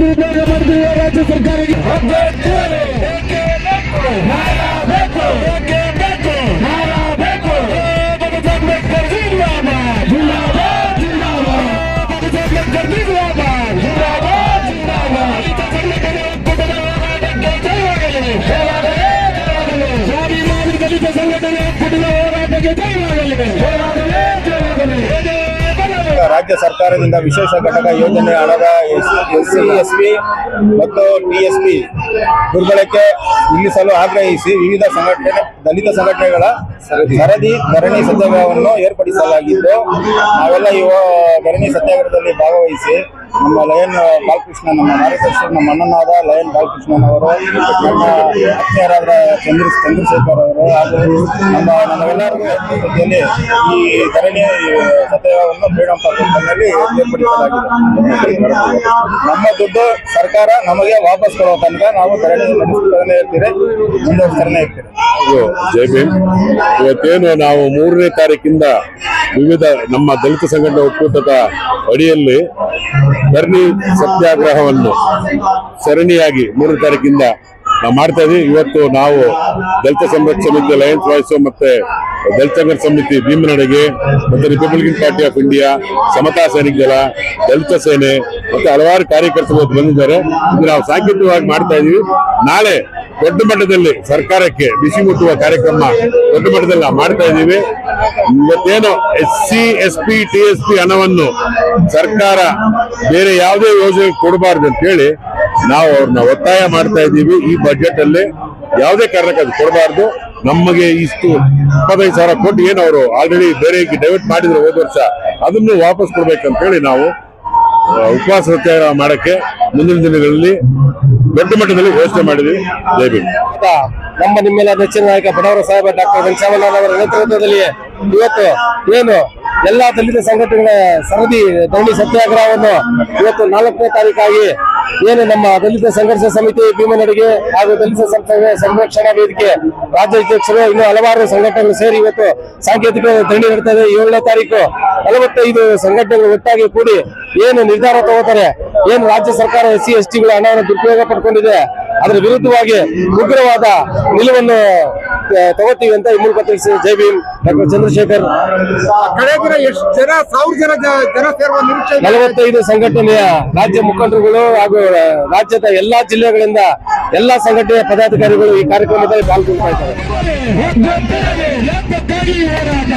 ಮಾಡ್ತಿರುವ ರಾಜ್ಯ ಸರ್ಕಾರಕ್ಕೆ ಬೇಕೇ ಬೇಕು. ನ್ಯಾಯ ಬೇಕು. ಬೇಕೇ ಬೇಕು. ನ್ಯಾಯ ಬೇಕು. ಬಾಬಾ ಸಾಹೇಬ್ ಅಂಬೇಡ್ಕರ್ ಜಿಂದಾಬಾದ್. ಜಿಂದಾಬಾದ್, ಜಿಂದಾಬಾದ್. ಬಾಬಾ ಸಾಹೇಬ್ ಅಂಬೇಡ್ಕರ್ ಜಿಂದಾಬಾದ್. ಜಿಂದಾಬಾದ್, ಜಿಂದಾಬಾದ್. ದಲಿತ ಸಂಘಟನೆ ಒಕ್ಕೂಟದ ಹೋರಾಟಕ್ಕೆ ಜಯವಾಗಲಿ. ಜಯವಾಗಲಿ, ಜಯವಾಗಲಿ. ರಾಜ್ಯ ಸರ್ಕಾರದಿಂದ ವಿಶೇಷ ಘಟಕ ಯೋಜನೆ ಹಣದ ಎಸ್ ಎಸ್ ಪಿ ಮತ್ತು ಟಿ ಎಸ್ ಪಿ ದುರ್ಬಳಕೆ ನಿಲ್ಲಿಸಲು ಆಗ್ರಹಿಸಿ ವಿವಿಧ ಸಂಘಟನೆ ದಲಿತ ಸಂಘಟನೆಗಳ ಸರದಿ. ಧರಣಿ ಸತ್ಯಾಗ್ರಹವನ್ನು ಏರ್ಪಡಿಸಲಾಗಿದ್ದು ನಾವೆಲ್ಲ ಇವ ಧರಣಿ ಸತ್ಯಾಗ್ರಹದಲ್ಲಿ ಭಾಗವಹಿಸಿ ನಮ್ಮ ಲಯನ್ ಬಾಲಕೃಷ್ಣ, ನಮ್ಮ ಮಾರ್ಗದರ್ಶಿ, ನಮ್ಮ ಅಣ್ಣನಾದ ಲಯನ್ ಬಾಲಕೃಷ್ಣನ್ ಅವರು, ನಮ್ಮ ಆತ್ಮೀಯರಾದ ಚಂದ್ರ ಚಂದ್ರಶೇಖರ್ ಅವರು ಹಾಗೂ ನಮ್ಮ ಜೊತೆಯಲ್ಲಿ ಈ ಧರಣಿ ಸತ್ಯಾಗ್ರಹವನ್ನು ಫ್ರೀಡಮ್ ಪಾರ್ಕ್ನಲ್ಲಿ ಏರ್ಪಡಿಸಲಾಗಿದೆ. ನಮ್ಮ ದುಡ್ಡು ಸರ್ಕಾರ ನಮಗೆ ವಾಪಸ್ ಕೊಡುವ ತನಕ ನಾವು ಧರಣಿ ನಡೆಸುತ್ತಲೇ ಇರ್ತೀರಿ ಧರಣಿ ಇರ್ತೀರಿ. ಜೈ ಭೀಮ್. ಇವತ್ತೇನು ನಾವು ಮೂರನೇ ತಾರೀಕಿಂದ ವಿವಿಧ ನಮ್ಮ ದಲಿತ ಸಂಘಟನೆ ಒಕ್ಕೂಟದ ಅಡಿಯಲ್ಲಿ ಧರಣಿ ಸತ್ಯಾಗ್ರಹವನ್ನು ಸರಣಿಯಾಗಿ ಮೂರನೇ ತಾರೀಕಿಂದ ನಾವು ಮಾಡ್ತಾ ಇದ್ದೀವಿ ಇವತ್ತು ನಾವು ದಲಿತ ಸಂರಕ್ಷಣೆ ಸಮಿತಿ ಲಯನ್ಸ್ ವಾಯ್ಸ್ ಮತ್ತೆ ದಲಿತ ಸಂಘರ್ಷ ಸಮಿತಿ, ಭೀಮನಡೆಗೆ ಮತ್ತೆ Republican party of India Samata Sainik Dal, Dalit ಸೇನೆ ಮತ್ತೆ ಹಲವಾರು ಕಾರ್ಯಕರ್ತರು ಬಂದಿದ್ದಾರೆ. ಇದು ನಾವು ಸಾಂಕೇತಿಕವಾಗಿ ಮಾಡ್ತಾ ಇದೀವಿ. ನಾಳೆ ದೊಡ್ಡ ಮಟ್ಟದಲ್ಲಿ ಸರ್ಕಾರಕ್ಕೆ ಬಿಸಿ ಮುಟ್ಟುವ ಕಾರ್ಯಕ್ರಮ ದೊಡ್ಡ ಮಟ್ಟದಲ್ಲಿ ಮಾಡ್ತಾ ಇದ್ದೀವಿ. ಇವತ್ತೇನು S C, S P, T S P ಹಣವನ್ನು ಸರ್ಕಾರ ಬೇರೆ ಯಾವುದೇ ಯೋಜನೆ ಕೊಡಬಾರ್ದು ಅಂತ ಹೇಳಿ ನಾವು ಅವ್ರನ್ನ ಒತ್ತಾಯ ಮಾಡ್ತಾ ಇದ್ದೀವಿ. ಈ ಬಜೆಟ್ ಅಲ್ಲಿ ಯಾವುದೇ ಕಾರಣಕ್ಕೆ ಅದು ಕೊಡಬಾರ್ದು. ನಮಗೆ ಇಷ್ಟು ಇಪ್ಪತ್ತೈದು ಸಾವಿರ ಕೋಟಿ ಏನು ಅವರು ಆಲ್ರೆಡಿ ಬೇರೆ ಡೈವರ್ಟ್ ಮಾಡಿದ್ರು ಹೋದ ವರ್ಷ, ಅದನ್ನು ವಾಪಸ್ ಕೊಡ್ಬೇಕಂತ ಹೇಳಿ ನಾವು ಉಪವಾಸ ಮಾಡಕ್ಕೆ ಮುಂದಿನ ದಿನಗಳಲ್ಲಿ ದೊಡ್ಡ ಮಟ್ಟದಲ್ಲಿ ವ್ಯವಸ್ಥೆ ಮಾಡಿದ್ವಿ. ದಯವಿಟ್ಟು ನಮ್ಮ ನಿಮ್ಮೆಲ್ಲ ನೆಚ್ಚಿನ ನಾಯಕ ಬಡವರ ಸಾಹೇಬ ಡಾಕ್ಟರ್ ವೆಂಕಟರಾಮಣ್ಣ ಅವರ ನೇತೃತ್ವದಲ್ಲಿ ಇವತ್ತು ಏನು ಎಲ್ಲಾ ದಲಿತ ಸಂಘಟನೆಗಳ ಸರದಿ ದೌಡಿ ಸತ್ಯಾಗ್ರಹವನ್ನು ಇವತ್ತು ನಾಲ್ಕನೇ ತಾರೀಕಾಗಿ ಏನು ನಮ್ಮ ದಲಿತ ಸಂಘರ್ಷ ಸಮಿತಿ ಭೀಮನಡಿಗೆ ಹಾಗೂ ದಲಿತ ಸಂರಕ್ಷಣಾ ವೇದಿಕೆ ರಾಜ್ಯಾಧ್ಯಕ್ಷರು ಇನ್ನು ಹಲವಾರು ಸಂಘಟನೆಗಳು ಸೇರಿ ಇವತ್ತು ಸಾಂಕೇತಿಕ ದಂಡಿ ನಡೀತಾ ಇದೆ. ಏಳನೇ ತಾರೀಕು ನಲವತ್ತೈದು ಸಂಘಟನೆಗಳು ಒಟ್ಟಾಗಿ ಕೂಡಿ ಏನು ನಿರ್ಧಾರ ತಗೋತಾರೆ? ಏನು ರಾಜ್ಯ ಸರ್ಕಾರ ಎಸ್ ಸಿ ಎಸ್ ಟಿಗಳ ಹಣವನ್ನು ದುರುಪಯೋಗ ಪಡ್ಕೊಂಡಿದೆ? ಅದರ ವಿರುದ್ಧವಾಗಿ ಉಗ್ರವಾದ ನಿಲುವನ್ನು ತಗೋತೀವಿ ಅಂತ ಈ ಮೂಲಕ ತಿಳಿಸಿ ಜೈ ಭೀಮ್. ಡಾಕ್ಟರ್ ಚಂದ್ರಶೇಖರ್. ಎಷ್ಟು ಜನ ಸಾವಿರ ಜನ ಜನ ಸೇರುವ ನಿರೀಕ್ಷೆ ಇದೆ. ನಲವತ್ತೈದು ಸಂಘಟನೆಯ ರಾಜ್ಯ ಮುಖಂಡರುಗಳು ಹಾಗೂ ರಾಜ್ಯದ ಎಲ್ಲಾ ಜಿಲ್ಲೆಗಳಿಂದ ಎಲ್ಲಾ ಸಂಘಟನೆಯ ಪದಾಧಿಕಾರಿಗಳು ಈ ಕಾರ್ಯಕ್ರಮದಲ್ಲಿ ಪಾಲ್ಗೊಳ್ತಾ ಇದ್ದಾರೆ. ಹೋರಾಟ? ಹೋರಾಟ?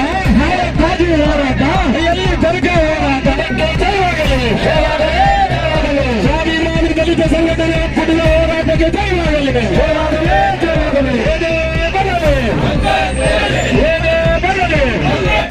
ಜಯವಾಗಲಿ ಸ್ವಾಭಿಮಾನಿ ದಲಿತ ಸಂಘಟನೆ ಒಕ್ಕೂಟದ ಹೋರಾಟಕ್ಕೆ ಜಯವಾಗಲಿ ಜಯವಾಗಲಿ ಜಯವಾಗಲಿ